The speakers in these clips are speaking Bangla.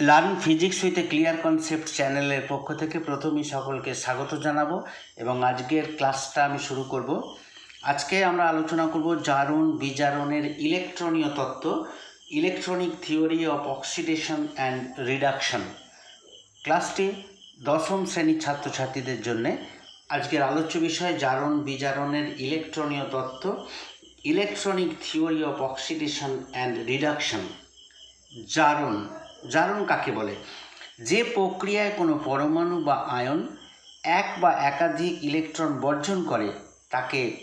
Learn physics with a clear concept চ্যানেলের পক্ষ থেকে প্রথমেই সকলকে স্বাগত জানাব এবং আজকের ক্লাসটা আমি শুরু করব। আজকে আমরা আলোচনা করব জারণ, বিজারণের ইলেকট্রনীয় তত্ত্ব, electronic theory of oxidation and reduction. ক্লাসটি দশম শ্রেণির ছাত্রছাত্রীদের জন্যে। আজকের আলোচ্য বিষয় জারণ, বিজারণের ইলেকট্রনীয় তত্ত্ব, electronic theory of oxidation and reduction. জারণ জারণ কাকে বলে? যে প্রক্রিয়ায় কোনো পরমাণু বা আয়ন এক বা একাধিক ইলেকট্রন বর্জন করে, তাকে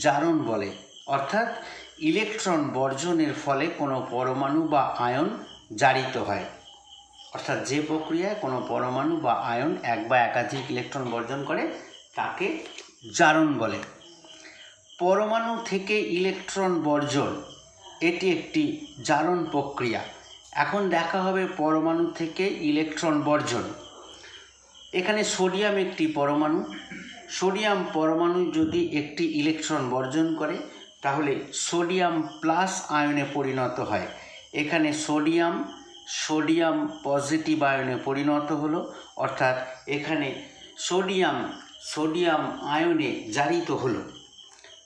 জারণ বলে। অর্থাৎ ইলেকট্রন বর্জনের ফলে কোনো পরমাণু বা আয়ন জারিত হয়। অর্থাৎ যে প্রক্রিয়ায় কোনো পরমাণু বা আয়ন এক বা একাধিক ইলেকট্রন বর্জন করে, তাকে জারণ বলে। পরমাণু থেকে ইলেকট্রন বর্জন, এটি একটি জারণ প্রক্রিয়া। এখন দেখা হবে পরমাণু থেকে ইলেকট্রন বর্জন। এখানে সোডিয়াম একটি পরমাণু। সোডিয়াম পরমাণু যদি একটি ইলেকট্রন বর্জন করে, তাহলে সোডিয়াম প্লাস আয়নে পরিণত হয়। এখানে সোডিয়াম সোডিয়াম পজিটিভ আয়নে পরিণত হলো, অর্থাৎ এখানে সোডিয়াম সোডিয়াম আয়নে জারিত হলো।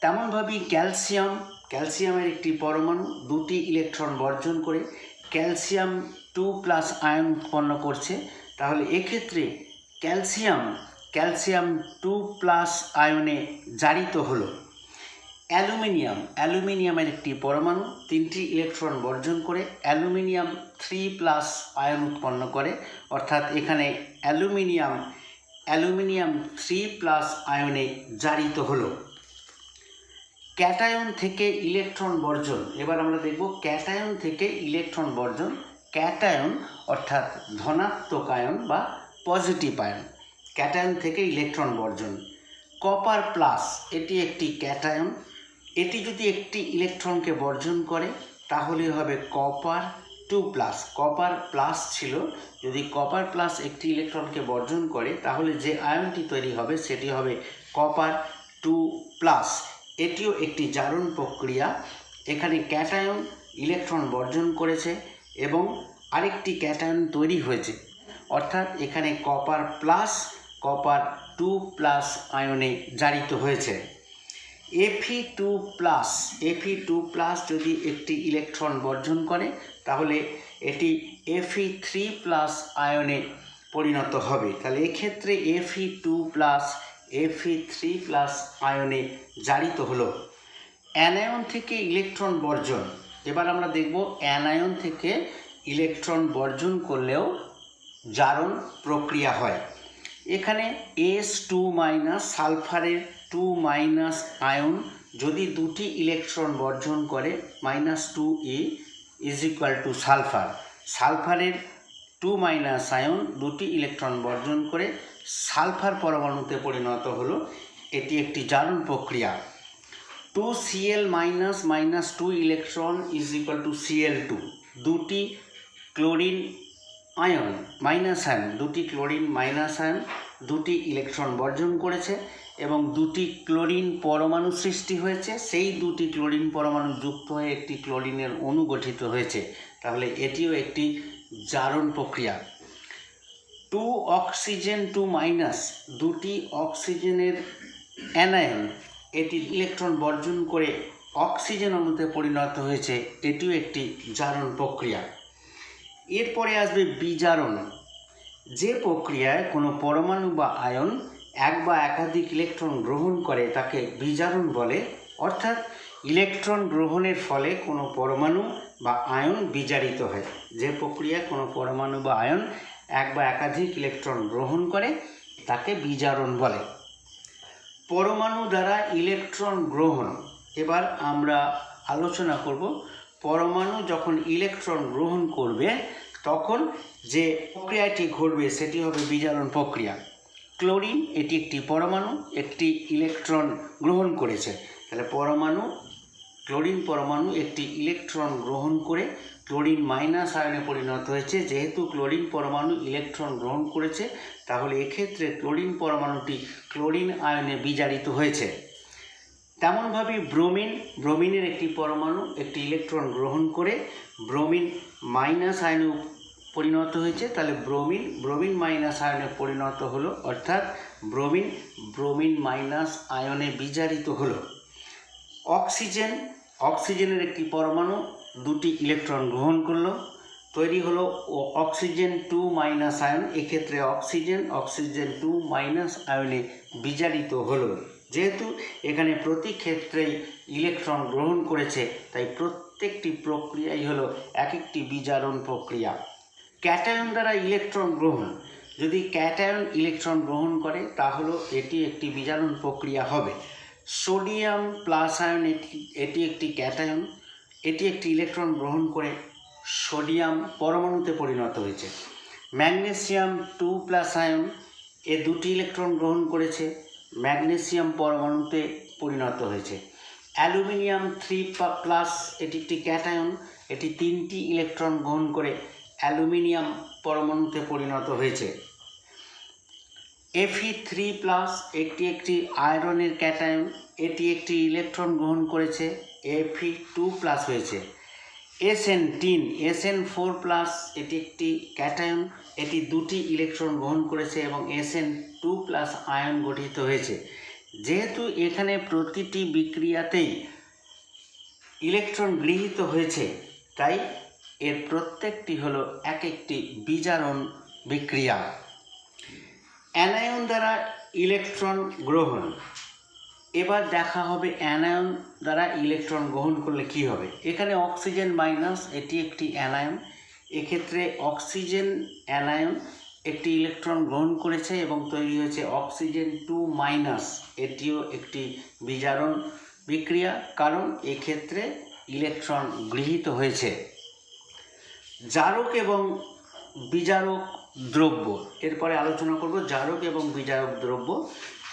তেমনভাবেই ক্যালসিয়াম, ক্যালসিয়ামের একটি পরমাণু, দুটি ইলেকট্রন বর্জন করে ক্যালসিয়াম টু প্লাস আয়ন উৎপন্ন করছে, তাহলে এক্ষেত্রে ক্যালসিয়াম ক্যালসিয়াম টু প্লাস আয়নে জারিত হলো। অ্যালুমিনিয়াম, অ্যালুমিনিয়ামের একটি পরমাণু, তিনটি ইলেকট্রন বর্জন করে অ্যালুমিনিয়াম থ্রি প্লাস আয়ন উৎপন্ন করে, অর্থাৎ এখানে অ্যালুমিনিয়াম অ্যালুমিনিয়াম থ্রি প্লাস আয়নে জারিত হলো। ক্যাটায়ন থেকে ইলেকট্রন বর্জন। এবার আমরা দেখব ক্যাটায়ন থেকে ইলেকট্রন বর্জন। ক্যাটায়ন অর্থাৎ ধনাত্মক আয়ন বা পজিটিভ আয়ন। ক্যাটায়ন থেকে ইলেকট্রন বর্জন। কপার প্লাস, এটি একটি ক্যাটায়ন। এটি যদি একটি ইলেকট্রনকে বর্জন করে, তাহলে হবে copper two plus. Copper plus ছিল, যদি কপার প্লাস একটি ইলেকট্রনকে বর্জন করে, তাহলে যে আয়নটি তৈরি হবে, সেটি হবে কপার টু প্লাস। এটিও একটি জারণ প্রক্রিয়া। এখানে ক্যাটায়ন ইলেকট্রন বর্জন করেছে এবং আরেকটি ক্যাটায়ন তৈরি হয়েছে। অর্থাৎ এখানে copper plus, copper two plus আয়নে জারিত হয়েছে। F E two plus F E two plus যদি একটি ইলেকট্রন বর্জন করে, তাহলে এটি এফি থ্রি প্লাস আয়নে পরিণত হবে। তাহলে এক্ষেত্রে F E two plus F E three plus আয়নে জারিত হলো। অ্যানায়ন থেকে ইলেকট্রন বর্জন। এবার আমরা দেখব অ্যানায়ন থেকে ইলেকট্রন বর্জন করলেও জারণ প্রক্রিয়া হয়। এখানে এস টু মাইনাস সালফারের টু মাইনাস আয়ন যদি দুটি ইলেকট্রন বর্জন করে minus two e is equal to sulphur সালফারের two minus ion দুটি ইলেকট্রন বর্জন করে সালফার পরমাণুতে পরিণত হলো। এটি একটি জারণ প্রক্রিয়া। Two CL minus minus two electron is equal to CL two. দুটি ক্লোরিন আয়ন মাইনাস আয়ন, দুটি ক্লোরিন মাইনাস আয়ন, দুটি ইলেকট্রন বর্জন করেছে এবং দুটি ক্লোরিন পরমাণু সৃষ্টি হয়েছে। সেই দুটি ক্লোরিন পরমাণু যুক্ত হয়ে একটি ক্লোরিনের অণু গঠিত হয়েছে। তাহলে এটিও একটি জারণ প্রক্রিয়া। টু অক্সিজেন টু মাইনাস দুটি অক্সিজেনের অ্যানায়ন, এটি ইলেকট্রন বর্জন করে অক্সিজেন অণুতে পরিণত হয়েছে, এটিও একটি জারণ প্রক্রিয়া। এরপরে আসবে বিজারণ। যে প্রক্রিয়ায় কোনো পরমাণু বা আয়ন এক বা একাধিক ইলেকট্রন গ্রহণ করে, তাকে বিজারণ বলে। অর্থাৎ ইলেকট্রন গ্রহণের ফলে কোনো পরমাণু বা আয়ন বিজারিত হয়। যে প্রক্রিয়ায় কোনো পরমাণু বা আয়ন এক বা একাধিক ইলেকট্রন গ্রহণ করে, তাকে বিজারণ বলে। পরমাণু দ্বারা ইলেকট্রন গ্রহণ। এবার আমরা আলোচনা করব, পরমাণু যখন ইলেকট্রন গ্রহণ করবে, তখন যে প্রক্রিয়াটি ঘটবে, সেটি হবে বিজারণ প্রক্রিয়া। ক্লোরিন এটি একটি পরমাণু, একটি ইলেকট্রন গ্রহণ করেছে। তাহলে পরমাণু ক্লোরিন পরমাণু একটি ইলেকট্রন গ্রহণ করে ক্লোরিন মাইনাস আয়নে পরিণত হয়েছে। যেহেতু ক্লোরিন পরমাণু ইলেকট্রন গ্রহণ করেছে, তাহলে এক্ষেত্রে ক্লোরিন পরমাণুটি ক্লোরিন আয়নে বিজারিত হয়েছে। তেমনভাবে ব্রোমিন, ব্রোমিনের একটি পরমাণু একটি ইলেকট্রন গ্রহণ করে ব্রোমিন মাইনাস আয়নে পরিণত হয়েছে। তাহলে ব্রোমিন ব্রোমিন মাইনাস আয়নে পরিণত হলো, অর্থাৎ ব্রোমিন ব্রোমিন মাইনাস আয়নে বিজারিত হলো। অক্সিজেন, অক্সিজেনের একটি পরমাণু, দুটি ইলেকট্রন গ্রহণ করল। তৈরি হলো অক্সিজেন টু মাইনাস আয়ন, এক্ষেত্রে অক্সিজেন অক্সিজেন টু মাইনাস আয়নে বিজারিত হলো। যেহেতু এখানে প্রতি ক্ষেত্রেই ইলেকট্রন গ্রহণ করেছে, তাই প্রত্যেকটি প্রক্রিয়াই হলো এক একটি বিজারণ প্রক্রিয়া। ক্যাটায়ন দ্বারা ইলেকট্রন গ্রহণ, যদি ক্যাটায়ন ইলেকট্রন গ্রহণ করে, তাহলে এটি একটি বিজারণ প্রক্রিয়া হবে। সোডিয়াম প্লাস আয়ন এটি এটি একটি ক্যাটায়ন। এটি একটি ইলেকট্রন গ্রহণ করে সোডিয়াম পরমাণুতে পরিণত হয়েছে। ম্যাগনেসিয়াম টু প্লাস আয়ন এ দুটি ইলেকট্রন গ্রহণ করেছে। ম্যাগনেসিয়াম পরমাণুতে পরিণত হয়েছে। অ্যালুমিনিয়াম থ্রি প্লাস এটি একটি ক্যাটায়ন। এটি তিনটি ইলেকট্রন গ্রহণ করে অ্যালুমিনিয়াম পরমাণুতে পরিণত হয়েছে। এফি থ্রি প্লাস একটি একটি আয়রনের ক্যাটায়ন, এটি একটি ইলেকট্রন গ্রহণ করেছে এফি টু প্লাস হয়েছে। SN tin SN four plus এটি একটি ক্যাটায়ন, এটি দুটি ইলেকট্রন গ্রহণ করেছে এবং এসএন টু প্লাস আয়ন গঠিত হয়েছে। যেহেতু এখানে প্রতিটি বিক্রিয়াতেই ইলেকট্রন গৃহীত হয়েছে, তাই এর প্রত্যেকটি হলো এক একটি বিজারণ বিক্রিয়া। অ্যানায়ন দ্বারা ইলেকট্রন গ্রহণ। এবার দেখা হবে অ্যানায়ন দ্বারা ইলেকট্রন গ্রহণ করলে কি হবে? এখানে অক্সিজেন মাইনাস, এটি একটি অ্যানায়ন। এক্ষেত্রে অক্সিজেন অ্যানায়ন একটি ইলেকট্রন গ্রহণ করেছে এবং তৈরি হয়েছে অক্সিজেন টু মাইনাস, এটিও একটি বিজারণ বিক্রিয়া। কারণ এক্ষেত্রে ইলেকট্রন গৃহীত হয়েছে। জারক এবং বিজারক দ্রব্য। এরপরে আলোচনা করব জারক এবং বিজারক দ্রব্য।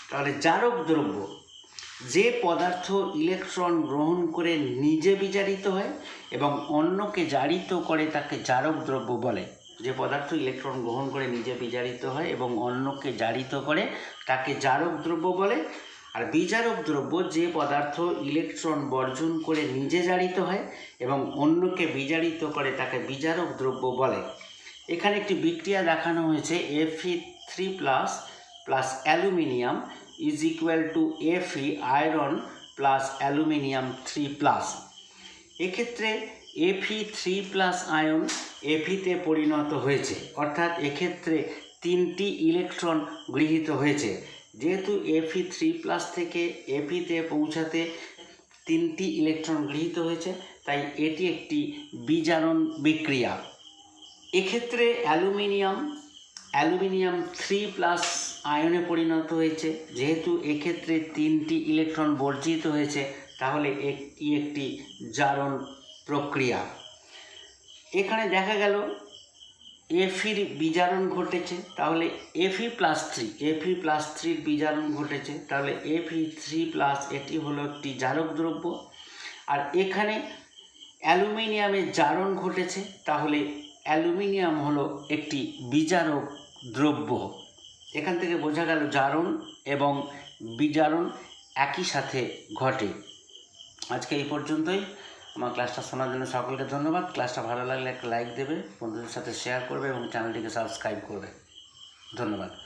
তাহলে জারক দ্রব্য, যে পদার্থ ইলেকট্রন গ্রহণ করে নিজে বিজারিত হয় এবং অন্যকে জারিত করে তাকে জারক দ্রব্য বলে। যে পদার্থ ইলেকট্রন গ্রহণ করে নিজে বিজারিত হয় এবং অন্যকে জারিত করে তাকে জারক দ্রব্য বলে। আর বিজারক দ্রব্য, যে পদার্থ ইলেকট্রন বর্জন করে নিজে জারিত হয় এবং অন্যকে বিজারিত করে তাকে বিজারক দ্রব্য বলে। এখানে একটি বিক্রিয়া দেখানো হয়েছে F E three plus plus aluminium is equal to F E iron plus aluminium three plus এক্ষেত্রে F E three plus ion এফিতে পরিণত হয়েছে, অর্থাৎ এক্ষেত্রে তিনটি ইলেকট্রন গৃহীত হয়েছে। যেহেতু এফি থ্রি প্লাস থেকে এফিতে পৌঁছাতে তিনটি ইলেকট্রন গৃহীত হয়েছে, তাই এটি একটি বিজারণ বিক্রিয়া। এক্ষেত্রে অ্যালুমিনিয়াম অ্যালুমিনিয়াম থ্রি প্লাস আয়নে পরিণত হয়েছে। যেহেতু এক্ষেত্রে তিনটি ইলেকট্রন বর্জিত হয়েছে, তাহলে একটি একটি জারণ প্রক্রিয়া। এখানে দেখা গেল এফির বিজারণ ঘটেছে, তাহলে Fe plus three Fe plus থ্রির বিজারণ ঘটেছে, তাহলে এফি থ্রি প্লাস এটি হলো একটি জারক দ্রব্য। আর এখানে অ্যালুমিনিয়ামের জারণ ঘটেছে, তাহলে অ্যালুমিনিয়াম হলো একটি বিজারক দ্রব্য। এখান থেকে বোঝা গেল জারণ এবং বিজারণ একই সাথে ঘটে। আজকে এই পর্যন্তই। আমার ক্লাসটা শোনার জন্য সকলকে ধন্যবাদ। ক্লাসটা ভালো লাগলে একটা লাইক দেবে, বন্ধুদের সাথে শেয়ার করবে এবং চ্যানেলটিকে সাবস্ক্রাইব করবে। ধন্যবাদ।